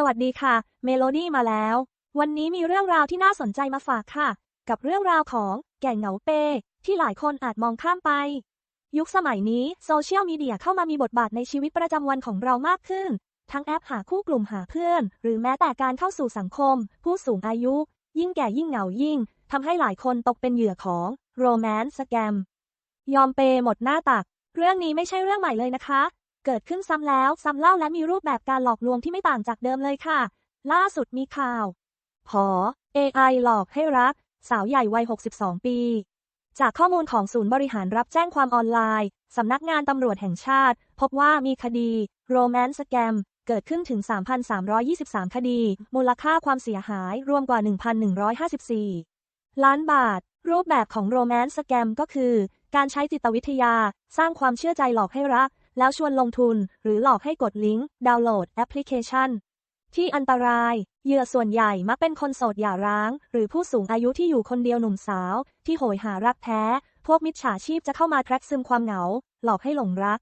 สวัสดีค่ะ เมโลดี้มาแล้ว วันนี้มีเรื่องราวที่น่าสนใจมาฝากค่ะ กับเรื่องราวของแก่งเหงาเป ที่หลายคนอาจมองข้ามไป ยุคสมัยนี้โซเชียลมีเดียเข้ามามีบทบาทในชีวิตประจำวันของเรามากขึ้น ทั้งแอปหาคู่กลุ่มหาเพื่อน หรือแม้แต่การเข้าสู่สังคม ผู้สูงอายุ ยิ่งแก่ยิ่งเหงายิ่งทำให้หลายคนตกเป็นเหยื่อของโรแมนต์สแกมยอมเปหมดหน้าตัก เรื่องนี้ไม่ใช่เรื่องใหม่เลยนะคะ เกิดขึ้นซ้ำแล้วซ้ำเล่าและมีรูปแบบการหลอกลวงที่ไม่ต่างจากเดิมเลยค่ะ ล่าสุดมีข่าว พอ AI หลอกให้รัก สาวใหญ่วัย 62 ปี จากข้อมูลของศูนย์บริหารรับแจ้งความออนไลน์ สำนักงานตำรวจแห่งชาติ พบว่ามีคดีโรแมนต์สแกมเกิดขึ้นถึง 3,323 คดี มูลค่าความเสียหายรวมกว่า 1,154 ล้านบาท รูปแบบของโรแมนต์สแกมก็คือ การใช้จิตวิทยา สร้างความเชื่อใจหลอกให้รัก แล้วชวนลงทุนหรือหลอกให้กดลิงก์ดาวน์โหลดแอปพลิเคชัน ที่อันตรายเหยื่อส่วนใหญ่มักเป็นคนโสดหย่าร้าง หรือผู้สูงอายุที่อยู่คนเดียวหนุ่มสาว ที่โหยหารักแท้ พวกมิจฉาชีพจะเข้ามาแทรกซึมความเหงา หลอกให้หลงรัก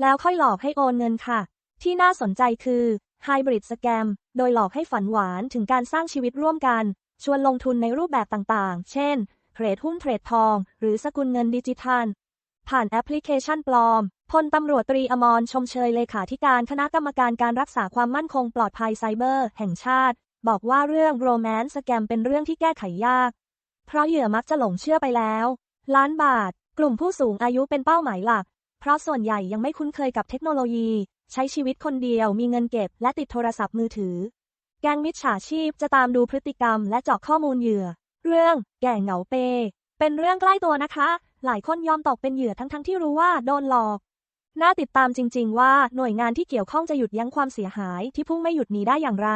แล้วค่อยหลอกให้โอนเงินค่ะ ที่น่าสนใจคือไฮบริดสแกมโดยหลอกให้ฝันหวานถึงการสร้างชีวิตร่วมกัน ชวนลงทุนในรูปแบบต่างๆ เช่นเทรดหุ้นเทรดทอง หรือสกุลเงินดิจิทัล ผ่านแอปพลิเคชันปลอม พลตำรวจตรีอมรชมเชยเลขาธิการคณะกรรมการการรักษาความมั่นคงปลอดภัยไซเบอร์ แห่งชาติ บอกว่าเรื่องโรแมนต์สแกมเป็นเรื่องที่แก้ไขยาก เพราะเหยื่อมักจะหลงเชื่อไปแล้ว ล้านบาท กลุ่มผู้สูงอายุเป็นเป้าหมายหลัก เพราะส่วนใหญ่ยังไม่คุ้นเคยกับเทคโนโลยี ใช้ชีวิตคนเดียวมีเงินเก็บ และติดโทรศัพท์มือถือ แก๊งมิจฉาชีพจะตามดูพฤติกรรม และเจาะข้อมูลเหยื่อ เรื่อง แก่เหงาเป เป็นเรื่องใกล้ตัวนะคะ หลายคนยอมตกเป็นเหยื่อทั้งๆทที่รู้ว่าโดนหลอก น่าติดตามจริง ๆ ว่าหน่วยงานที่เกี่ยวข้องจะหยุดยั้งความเสียหายที่พุ่งไม่หยุดหนีได้อย่างไร